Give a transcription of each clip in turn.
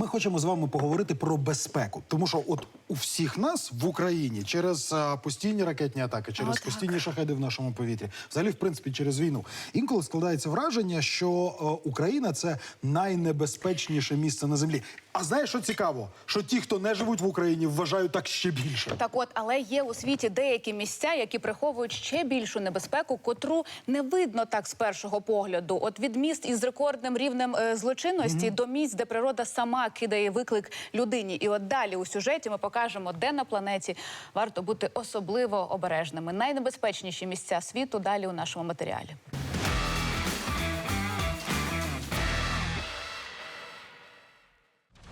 ми хочемо з вами поговорити про безпеку, тому що от у всіх нас в Україні через постійні ракетні атаки, через Отак. постійні шахеди в нашому повітрі, взагалі, в принципі, через війну, інколи складається враження, що е, Україна це найнебезпечніше місце на землі. А знаєш, що цікаво? Що ті, хто не живуть в Україні, вважають так ще більше. Так, от, але є у світі деякі місця, які приховують ще більшу небезпеку, котру не видно так з першого погляду. От від міст із рекордним рівнем е, злочинності до місць, де природа сама кидає виклик людині. І от далі у сюжеті ми покажемо, де на планеті варто бути особливо обережними. Найнебезпечніші місця світу далі у нашому матеріалі.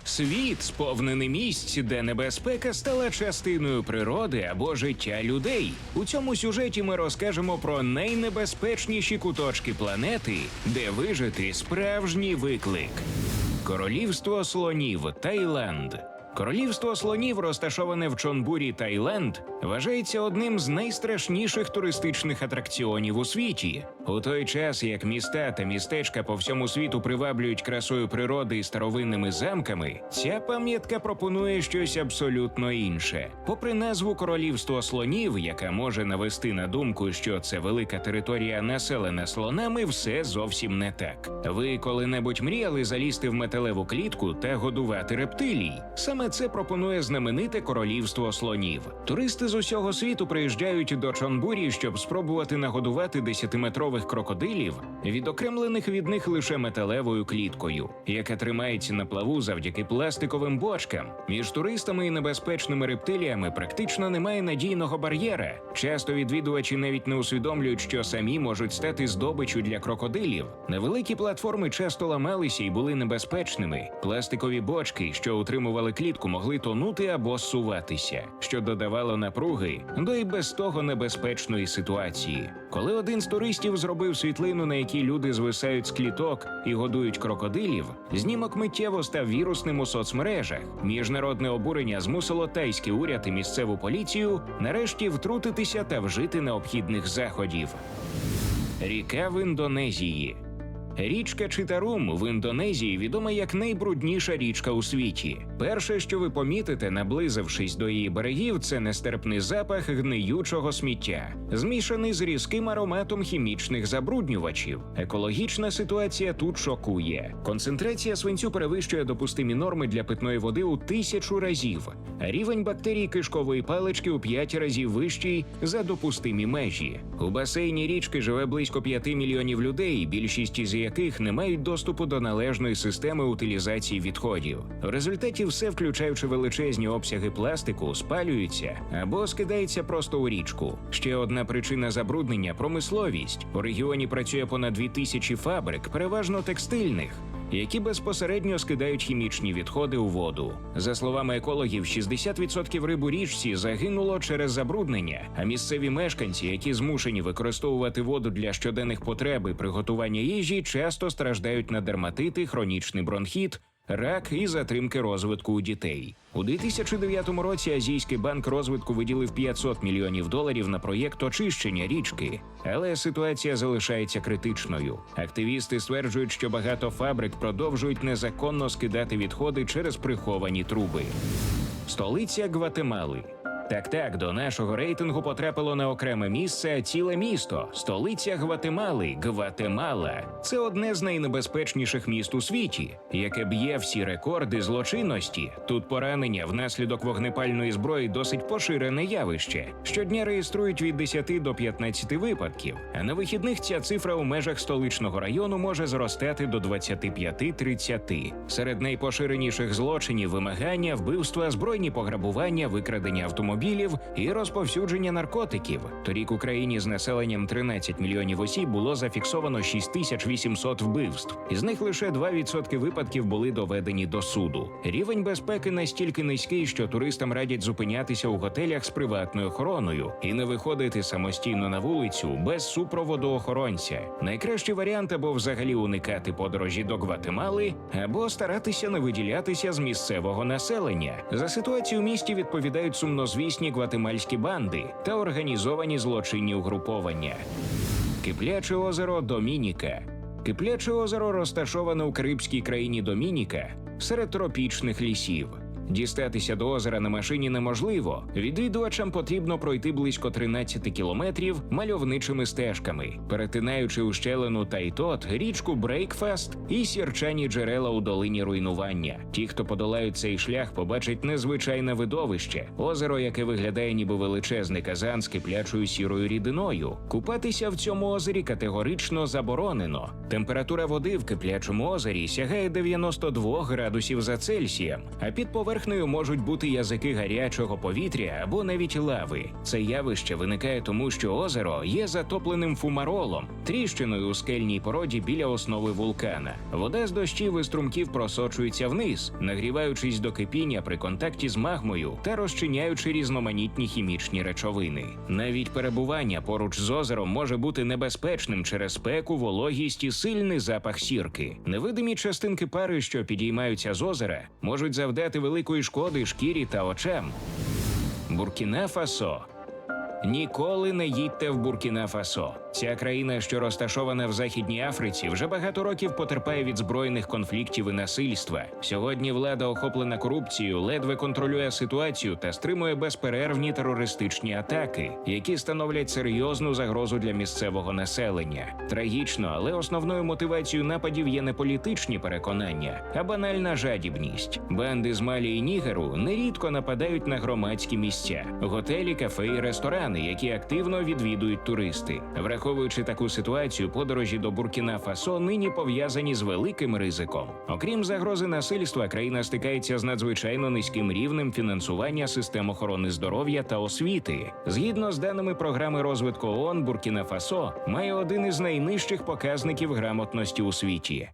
Світ сповнений місць, де небезпека стала частиною природи або життя людей. У цьому сюжеті ми розкажемо про найнебезпечніші куточки планети, де вижити справжній виклик. Королівство слонів Таїланд. Королівство слонів, розташоване в Чонбурі, Таїланд, вважається одним з найстрашніших туристичних атракціонів у світі. У той час, як міста та містечка по всьому світу приваблюють красою природи і старовинними замками, ця пам'ятка пропонує щось абсолютно інше. Попри назву Королівство слонів, яка може навести на думку, що це велика територія населена слонами, все зовсім не так. Ви коли-небудь мріяли залізти в металеву клітку та годувати рептилій? Саме це пропонує знамените королівство слонів. Туристи з усього світу приїжджають до Чонбурі, щоб спробувати нагодувати десятиметрових крокодилів, відокремлених від них лише металевою кліткою, яка тримається на плаву завдяки пластиковим бочкам. Між туристами і небезпечними рептиліями практично немає надійного бар'єра. Часто відвідувачі навіть не усвідомлюють, що самі можуть стати здобичю для крокодилів. Невеликі платформи часто ламалися і були небезпечними. Пластикові бочки, що утримували клітку, могли тонути або зсуватися, що додавало напруги до і без того небезпечної ситуації. Коли один з туристів зробив світлину, на якій люди звисають з кліток і годують крокодилів, знімок миттєво став вірусним у соцмережах. Міжнародне обурення змусило тайський уряд і місцеву поліцію нарешті втрутитися та вжити необхідних заходів. Ріка в Індонезії. Річка Читарум в Індонезії відома як найбрудніша річка у світі. Перше, що ви помітите, наблизившись до її берегів, це нестерпний запах гниючого сміття, змішаний з різким ароматом хімічних забруднювачів. Екологічна ситуація тут шокує. Концентрація свинцю перевищує допустимі норми для питної води у тисячу разів. а Рівень бактерій кишкової палички у п'ять разів вищий за допустимі межі. У басейні річки живе близько 5 мільйонів людей, більшість із яких не мають доступу до належної системи утилізації відходів. В результаті все, включаючи величезні обсяги пластику, спалюється або скидається просто у річку. Ще одна причина забруднення промисловість. У регіоні працює понад 2000 фабрик, переважно текстильних. Які безпосередньо скидають хімічні відходи у воду. За словами екологів, 60% риб у річці загинуло через забруднення, а місцеві мешканці, які змушені використовувати воду для щоденних потреб і приготування їжі, часто страждають на дерматити, хронічний бронхіт. Рак і затримки розвитку у дітей у 2009 році Азійський банк розвитку виділив 500 мільйонів доларів на проєкт очищення річки, але ситуація залишається критичною. Активісти стверджують, що багато фабрик продовжують незаконно скидати відходи через приховані труби. Столиця Гватемали. Так, так, до нашого рейтингу потрапило не окреме місце, а ціле місто. Столиця Гватемали, Гватемала. Це одне з найнебезпечніших міст у світі, яке б'є всі рекорди злочинності. Тут поранення внаслідок вогнепальної зброї досить поширене явище. Щодня реєструють від 10 до 15 випадків. А на вихідних ця цифра у межах столичного району може зростати до 25-30. Серед найпоширеніших злочинів вимагання, вбивства, збройні пограбування, викрадення автомобілів і розповсюдження наркотиків. Торік Україні з населенням 13 мільйонів осіб було зафіксовано 6800 вбивств. Із них лише 2% випадків були доведені до суду. Рівень безпеки настільки низький, що туристам радять зупинятися у готелях з приватною охороною і не виходити самостійно на вулицю без супроводу охоронця. Найкращий варіант або взагалі уникати подорожі до Гватемали, або старатися не виділятися з місцевого населення. За ситуацію в місті відповідають сумнозвісні гватемальські банди та організовані злочинні угруповання. Кипляче озеро Домініка. Кипляче озеро розташоване у карибській країні Домініка, серед тропічних лісів. Дістатися до озера на машині неможливо. Відвідувачам потрібно пройти близько 13 кілометрів мальовничими стежками, перетинаючи ущелину Тайтот, річку Брейкфаст і сірчані джерела у долині руйнування. Ті, хто подолають цей шлях, побачать незвичайне видовище озеро, яке виглядає ніби величезний казан з киплячою сірою рідиною. Купатися в цьому озері категорично заборонено. Температура води в киплячому озері сягає 92 градусів за Цельсієм, а під поверхнею можуть бути язики гарячого повітря або навіть лави. Це явище виникає тому, що озеро є затопленим фумаролом, тріщиною у скельній породі біля основи вулкана. Вода з дощів і струмків просочується вниз, нагріваючись до кипіння при контакті з магмою та розчиняючи різноманітні хімічні речовини. Навіть перебування поруч з озером може бути небезпечним через спеку, вологість і сильний запах сірки. Невидимі частинки пари, що підіймаються з озера, можуть завдати великої шкоди шкірі та очам. Буркіне Фасо. Ніколи не їдьте в Буркіне Фасо. Ця країна, що розташована в Західній Африці, вже багато років потерпає від збройних конфліктів і насильства. Сьогодні влада охоплена корупцією, ледве контролює ситуацію та стримує безперервні терористичні атаки, які становлять серйозну загрозу для місцевого населення. Трагічно, але основною мотивацією нападів є не політичні переконання, а банальна жадібність. Банди з Малі і Нігеру нерідко нападають на громадські місця, готелі, кафе і ресторани, які активно відвідують туристи. Враховуючи таку ситуацію, подорожі до Буркіна Фасо нині пов'язані з великим ризиком. Окрім загрози насильства, країна стикається з надзвичайно низьким рівнем фінансування систем охорони здоров'я та освіти. Згідно з даними програми розвитку ООН, Буркіна Фасо має один із найнижчих показників грамотності у світі.